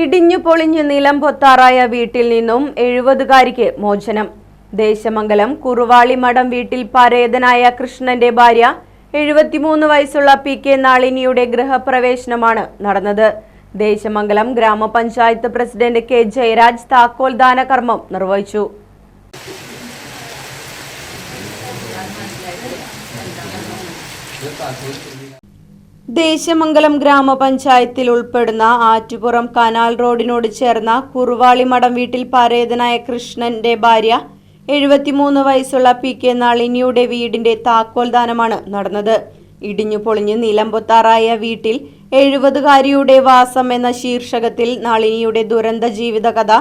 ഇടിഞ്ഞു പൊളിഞ്ഞു നിലം പൊത്താറായ വീട്ടിൽ നിന്നും എഴുപതുകാരിക്ക് മോചനം. ദേശമംഗലം കുറുവാളി മഠം വീട്ടിൽ പരേതനായ കൃഷ്ണന്റെ ഭാര്യ എഴുപത്തിമൂന്ന് വയസ്സുള്ള പി കെ നാളിനിയുടെ ഗൃഹപ്രവേശനമാണ് നടന്നത്. ദേശമംഗലം ഗ്രാമപഞ്ചായത്ത് പ്രസിഡന്റ് കെ ജയരാജ് താക്കോൽ ദാനകർമ്മം നിർവഹിച്ചു. ദേശമംഗലം ഗ്രാമപഞ്ചായത്തിൽ ഉൾപ്പെടുന്ന ആറ്റുപുറം കനാൽ റോഡിനോട് ചേർന്ന കുറുവാളി മഠം വീട്ടിൽ പരേതനായ കൃഷ്ണന്റെ ഭാര്യ എഴുപത്തിമൂന്ന് വയസ്സുള്ള പി കെ നളിനിയുടെ വീടിന്റെ താക്കോൽ ദാനമാണ് നടന്നത്. ഇടിഞ്ഞു പൊളിഞ്ഞ് നിലമ്പൊത്താറായ വീട്ടിൽ എഴുപതുകാരിയുടെ വാസം എന്ന ശീർഷകത്തിൽ നളിനിയുടെ ദുരന്ത ജീവിതകഥ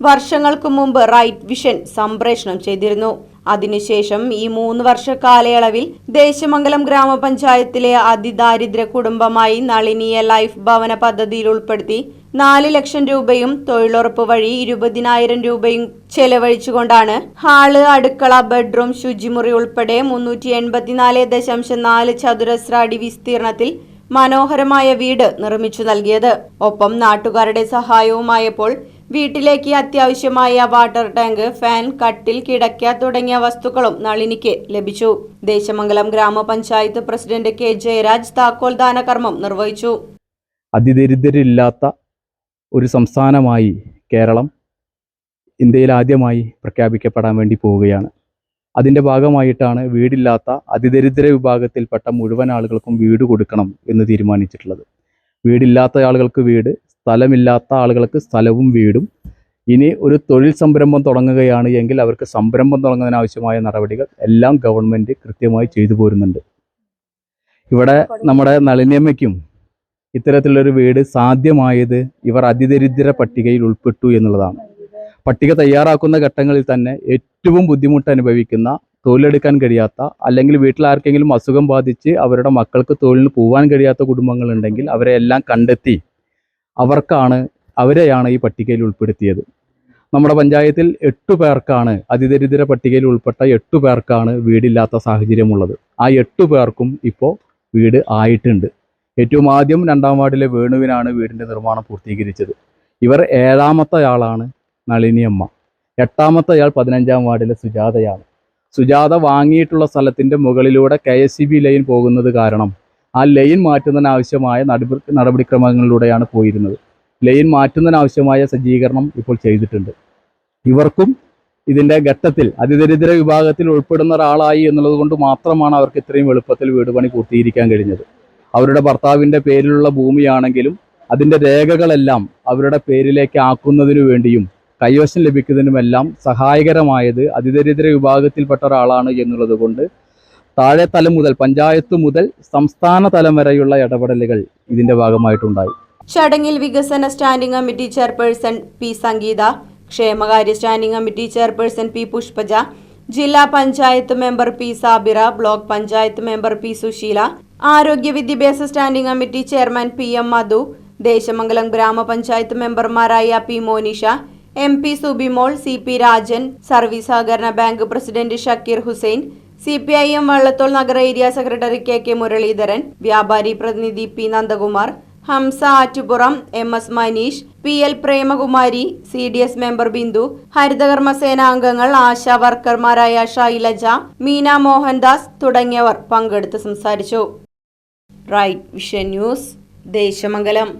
വർഷങ്ങൾക്കു മുമ്പ് റൈറ്റ് വിഷൻ സംപ്രേഷണം ചെയ്തിരുന്നു. അതിനുശേഷം ഈ മൂന്ന് വർഷ കാലയളവിൽ ദേശമംഗലം ഗ്രാമപഞ്ചായത്തിലെ അതിദാരിദ്ര്യ കുടുംബമായി നളിനിയ ലൈഫ് ഭവന പദ്ധതിയിൽ ഉൾപ്പെടുത്തി നാല് ലക്ഷം രൂപയും തൊഴിലുറപ്പ് വഴി ഇരുപതിനായിരം രൂപയും ചെലവഴിച്ചുകൊണ്ടാണ് ഹാൾ അടുക്കള ബെഡ്റൂം ശുചിമുറി ഉൾപ്പെടെ മുന്നൂറ്റി എൺപത്തിനാല് ദശാംശം നാല് ചതുരശ്ര അടി വിസ്തീർണത്തിൽ മനോഹരമായ വീട് നിർമ്മിച്ചു നൽകിയത്. ഒപ്പം നാട്ടുകാരുടെ സഹായവുമായപ്പോൾ വീട്ടിലേക്ക് അത്യാവശ്യമായ വാട്ടർ ടാങ്ക് ഫാൻ കട്ടിൽ കിടക്ക തുടങ്ങിയ വസ്തുക്കളും നളിനിക്ക് ലഭിച്ചു. ദേശമംഗലം ഗ്രാമപഞ്ചായത്ത് പ്രസിഡന്റ് കെ. ജയരാജ് താക്കോൽ ദാന കർമ്മം നിർവഹിച്ചു. അതിദരിദ്രരില്ലാത്ത ഒരു സംസ്ഥാനമായി കേരളം ഇന്ത്യയിൽ ആദ്യമായി പ്രഖ്യാപിക്കപ്പെടാൻ വേണ്ടി പോവുകയാണ്. അതിന്റെ ഭാഗമായിട്ടാണ് വീടില്ലാത്ത അതിദരിദ്ര വിഭാഗത്തിൽപ്പെട്ട മുഴുവൻ ആളുകൾക്കും വീട് കൊടുക്കണം എന്ന് തീരുമാനിച്ചിട്ടുള്ളത്. വീടില്ലാത്ത ആളുകൾക്ക് വീട് സ്ഥലമില്ലാത്ത ആളുകൾക്ക് സ്ഥലവും വീടും. ഇനി ഒരു തൊഴിൽ സംരംഭം തുടങ്ങുകയാണ് എങ്കിൽ അവർക്ക് സംരംഭം തുടങ്ങുന്നതിനാവശ്യമായ നടപടികൾ എല്ലാം ഗവൺമെന്റ് കൃത്യമായി ചെയ്തു പോരുന്നുണ്ട്. ഇവിടെ നമ്മുടെ നളിനിയമ്മയ്ക്കും ഇത്തരത്തിലുള്ളൊരു വീട് സാധ്യമായത് ഇവർ അതിദരിദ്ര പട്ടികയിൽ ഉൾപ്പെട്ടു എന്നുള്ളതാണ്. പട്ടിക തയ്യാറാക്കുന്ന ഘട്ടങ്ങളിൽ തന്നെ ഏറ്റവും ബുദ്ധിമുട്ട് അനുഭവിക്കുന്ന തൊഴിലെടുക്കാൻ കഴിയാത്ത അല്ലെങ്കിൽ വീട്ടിൽ ആർക്കെങ്കിലും അസുഖം ബാധിച്ച് അവരുടെ മക്കൾക്ക് തൊഴിലിന് പോകാൻ കഴിയാത്ത കുടുംബങ്ങളുണ്ടെങ്കിൽ അവരെ എല്ലാം കണ്ടെത്തി അവർക്കാണ് അവരെയാണ് ഈ പട്ടികയിൽ ഉൾപ്പെടുത്തിയത്. നമ്മുടെ പഞ്ചായത്തിൽ എട്ടു പേർക്കാണ് അതിദരിദ്ര പട്ടികയിൽ ഉൾപ്പെട്ട എട്ടു പേർക്കാണ് വീടില്ലാത്ത സാഹചര്യമുള്ളത്. ആ എട്ടു പേർക്കും ഇപ്പോൾ വീട് ആയിട്ടുണ്ട്. ഏറ്റവും ആദ്യം രണ്ടാം വാർഡിലെ വേണുവിനാണ് വീടിന്റെ നിർമ്മാണം പൂർത്തീകരിച്ചത്. ഇവർ ഏഴാമത്തെ ആളാണ് നളിനിയമ്മ എട്ടാമത്തെ ആൾ പതിനഞ്ചാം വാർഡിലെ സുജാതയാണ്. സുജാത വാങ്ങിയിട്ടുള്ള സ്ഥലത്തിന്റെ മുകളിലൂടെ കെ ലൈൻ പോകുന്നത് കാരണം ആ ലൈൻ മാറ്റുന്നതിനാവശ്യമായ നടപടി നടപടിക്രമങ്ങളിലൂടെയാണ് പോയിരുന്നത്. ലൈൻ മാറ്റുന്നതിനാവശ്യമായ സജ്ജീകരണം ഇപ്പോൾ ചെയ്തിട്ടുണ്ട്. ഇവർക്കും ഇതിന്റെ ഘട്ടത്തിൽ അതിദരിദ്ര വിഭാഗത്തിൽ ഉൾപ്പെടുന്ന ഒരാളായി എന്നുള്ളത് കൊണ്ട് മാത്രമാണ് അവർക്ക് ഇത്രയും എളുപ്പത്തിൽ വീട് പണി പൂർത്തീകരിക്കാൻ കഴിഞ്ഞത്. അവരുടെ ഭർത്താവിന്റെ പേരിലുള്ള ഭൂമിയാണെങ്കിലും അതിന്റെ രേഖകളെല്ലാം അവരുടെ പേരിലേക്ക് ആക്കുന്നതിനു വേണ്ടിയും കൈവശം ലഭിക്കുന്നതിനുമെല്ലാം സഹായകരമായത് അതിദരിദ്ര വിഭാഗത്തിൽപ്പെട്ട ഒരാളാണ് എന്നുള്ളത് കൊണ്ട് താഴെ തലം മുതൽ പഞ്ചായത്ത് മുതൽ സംസ്ഥാന തലം വരെയുള്ള ഇടപെടലുകൾ ഇതിന്റെ ഭാഗമായിട്ടുണ്ടായി. ചടങ്ങിൽ വികസന standing committee chairperson P Sangeetha ക്ഷേമകാര്യ standing committee chairperson P Pushpaja ജില്ലാ panchayat member P Sabira block panchayat member P Susheela ആരോഗ്യ വിദ്യാഭ്യാസ standing committee chairman P M Madhu Desamangalam ഗ്രാമപഞ്ചായത്ത് മെമ്പർമാരായ P Monisha M P Subimol C P Rajan service സഹകരണ bank president Shakeer Hussain C P I M Vallathol നഗര area secretary K K Muraleedharan വ്യാപാരി പ്രതിനിധി P Nandakumar Hamsa Attupuram M S Manish P L Premakumari C D S member Bindu ഹരിതകർമ്മസേന അംഗങ്ങൾ ആശാ വർക്കർമാരായ ഷൈലജ മീന മോഹൻദാസ് തുടങ്ങിയവർ പങ്കെടുത്ത് സംസാരിച്ചു. Right vision news Desamangalam.